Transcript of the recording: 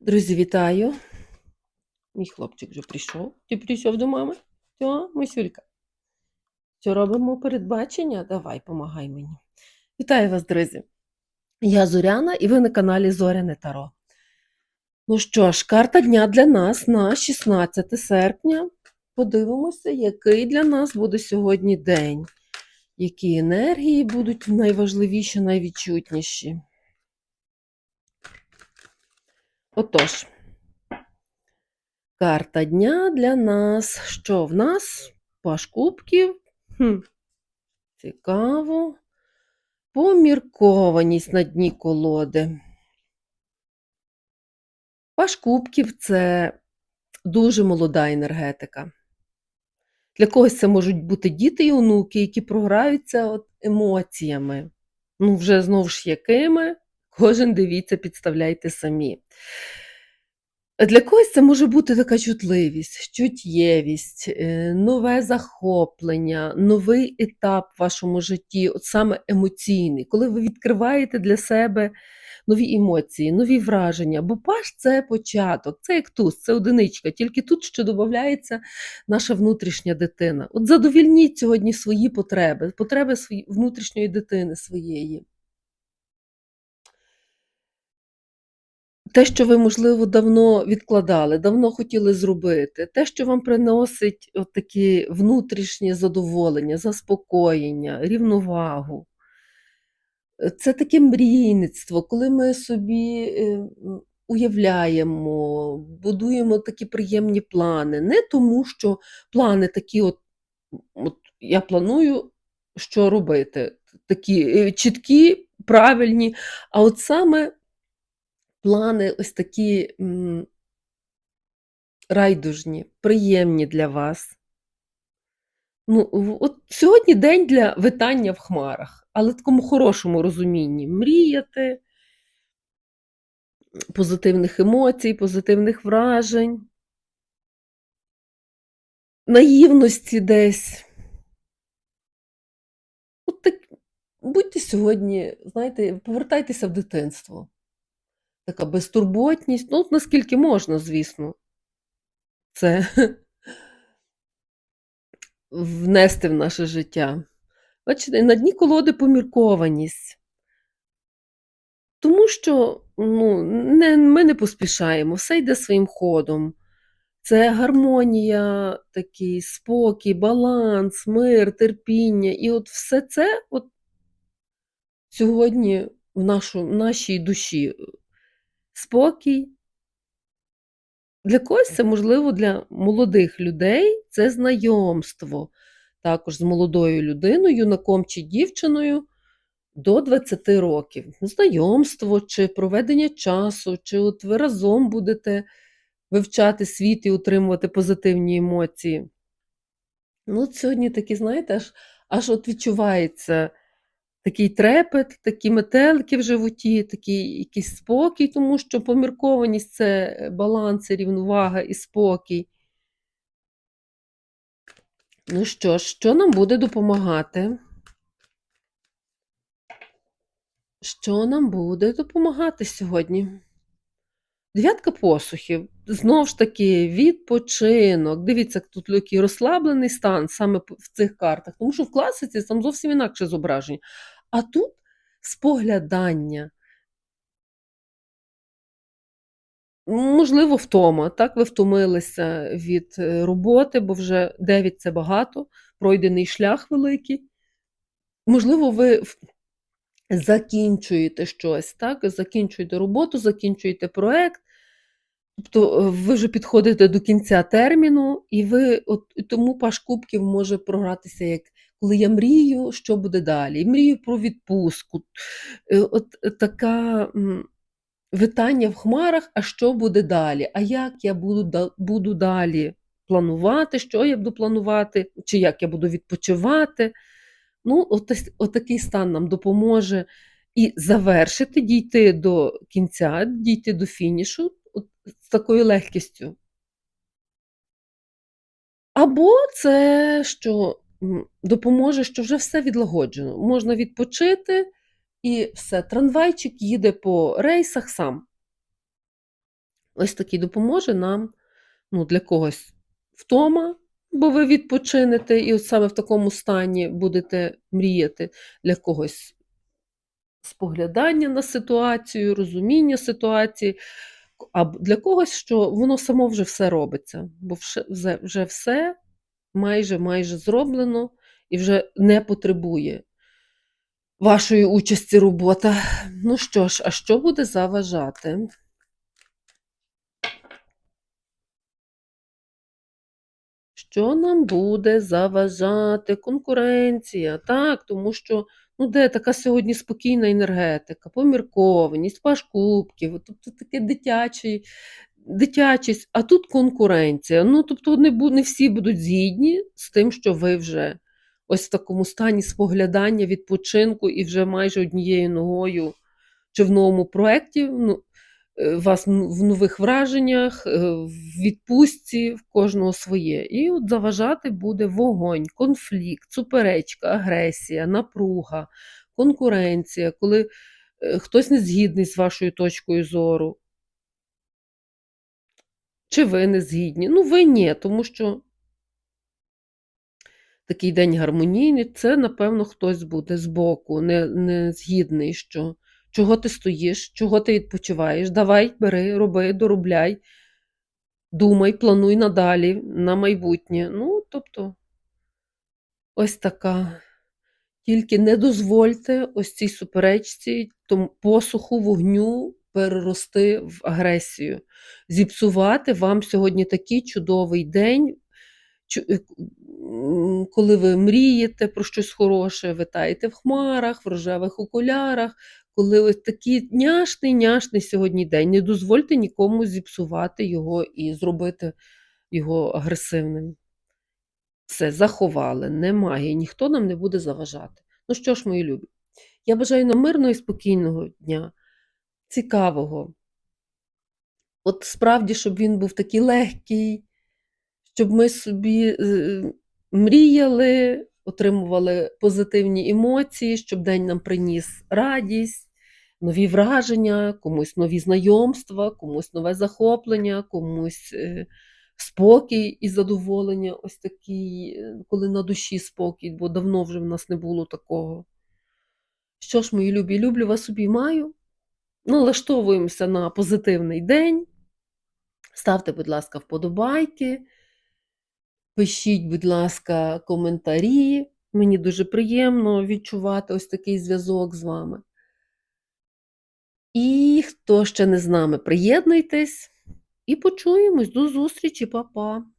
Друзі, вітаю! Мій хлопчик вже прийшов. Ти прийшов до мами? Все, Мисюлька. Що робимо передбачення? Давай, помагай мені. Вітаю вас, друзі! Я Зоряна і ви на каналі Зоряне Таро. Ну що ж, карта дня для нас на 16 серпня. Подивимося, який для нас буде сьогодні день. Які енергії будуть найважливіші, найвідчутніші. Отож, карта дня для нас. Що в нас? Паш кубків. Хм. Цікаво. Поміркованість на дні колоди. Паш кубків це дуже молода енергетика. Для когось це можуть бути діти і онуки, які програються от емоціями. Ну, вже знову ж якими, кожен дивіться, підставляйте самі. Для когось це може бути така чутливість, чуттєвість, е, нове захоплення, новий етап в вашому житті, от саме емоційний, коли ви відкриваєте для себе нові емоції, нові враження. Бо паш це початок, це як туз, це одиничка, тільки тут ще додається наша внутрішня дитина. От задовільніть сьогодні свої потреби, потреби внутрішньої дитини своєї. Те, що ви, можливо, давно відкладали, давно хотіли зробити, те, що вам приносить от такі внутрішнє задоволення, заспокоєння, рівновагу. Це таке мрійництво, коли ми собі е, уявляємо, будуємо такі приємні плани. Не тому, що плани такі, от, от я планую, що робити, такі е, чіткі, правильні, а от саме плани ось такі райдужні, приємні для вас. Ну, от сьогодні день для витання в хмарах, але в такому хорошому розумінні. Мріяти, позитивних емоцій, позитивних вражень, наївності десь. От так, будьте сьогодні, знаєте, повертайтеся в дитинство. Така безтурботність, ну, наскільки можна, звісно, це внести в наше життя. Бачите, на дні колоди поміркованість. Тому що ну, не, ми не поспішаємо, все йде своїм ходом. Це гармонія, такий спокій, баланс, мир, терпіння. І от все це от сьогодні в, нашу, в нашій душі спокій. Для когось це можливо для молодих людей це знайомство також з молодою людиною, юнаком чи дівчиною до 20 років. Знайомство чи проведення часу, чи от ви разом будете вивчати світ і утримувати позитивні емоції. Ну, от сьогодні такі, знаєте, аж, аж от відчувається такий трепет, такі метелики в животі, такий якийсь спокій, тому що поміркованість це баланс, рівновага і спокій. Ну що ж, що нам буде допомагати? Що нам буде допомагати сьогодні? Дев'ятка посухів. Знову ж таки, відпочинок. Дивіться, тут який розслаблений стан саме в цих картах, тому що в класиці там зовсім інакше зображення. А тут споглядання. Можливо, втома. Так, ви втомилися від е, роботи, бо вже 9 це багато, пройдений шлях великий. Можливо, ви закінчуєте щось, так? Закінчуєте роботу, закінчуєте проект. Тобто е, ви вже підходите до кінця терміну, і ви от тому паш кубків може програтися як коли я мрію, що буде далі. Мрію про відпустку. Е, От е, така витання в хмарах, а що буде далі? А як я буду, буду далі планувати, що я буду планувати, чи як я буду відпочивати? Ну, от, ось- отакий стан нам допоможе і завершити, дійти до кінця, дійти до фінішу от, з такою легкістю. Або це що допоможе, що вже все відлагоджено. Можна відпочити, і все, трамвайчик їде по рейсах сам. Ось такий допоможе нам, ну, для когось втома, бо ви відпочинете і от саме в такому стані будете мріяти, для когось споглядання на ситуацію, розуміння ситуації, а для когось, що воно само вже все робиться, бо вже вже все майже майже зроблено і вже не потребує вашої участі робота. Ну що ж, а що буде заважати? Що нам буде заважати? Конкуренція, так, тому що, ну, де така сьогодні спокійна енергетика, поміркованість, паж кубків, тобто таке дитячий дитячість, а тут конкуренція. Ну, тобто не не всі будуть згідні з тим, що ви вже ось в такому стані споглядання, відпочинку і вже майже однією ногою чи в новому проекті, ну, е, вас в нових враженнях, е, в відпустці, в кожного своє. І от заважати буде вогонь, конфлікт, суперечка, агресія, напруга, конкуренція, коли, е, хтось не згідний з вашою точкою зору. Чи ви не згідні? Ну, ви ні, тому що такий день гармонійний, це, напевно, хтось буде збоку, не не згідний, що чого ти стоїш, чого ти відпочиваєш, давай, бери, роби, доробляй, думай, плануй надалі, на майбутнє. Ну, тобто, ось така. Тільки не дозвольте ось цій суперечці, тому посуху, вогню перерости в агресію, зіпсувати вам сьогодні такий чудовий день, е, коли ви мрієте про щось хороше, витаєте в хмарах, в рожевих окулярах, коли ось такий няшний, няшний сьогодні день. Не дозвольте нікому зіпсувати його і зробити його агресивним. Все, заховали, немає, ніхто нам не буде заважати. Ну що ж, мої любі, я бажаю нам мирного і спокійного дня, цікавого. От справді, щоб він був такий легкий, щоб ми собі е, мріяли, отримували позитивні емоції, щоб день нам приніс радість, нові враження, комусь нові знайомства, комусь нове захоплення, комусь е, спокій і задоволення, ось такий, е, коли на душі спокій, бо давно вже в нас не було такого. Що ж, мої любі, люблю вас обіймаю. Налаштовуємося на позитивний день. Ставте, будь ласка, вподобайки. Пишіть, будь ласка, коментарі. Мені дуже приємно відчувати ось такий зв'язок з вами. І хто ще не з нами, приєднуйтесь і почуємось. До зустрічі, Па-па!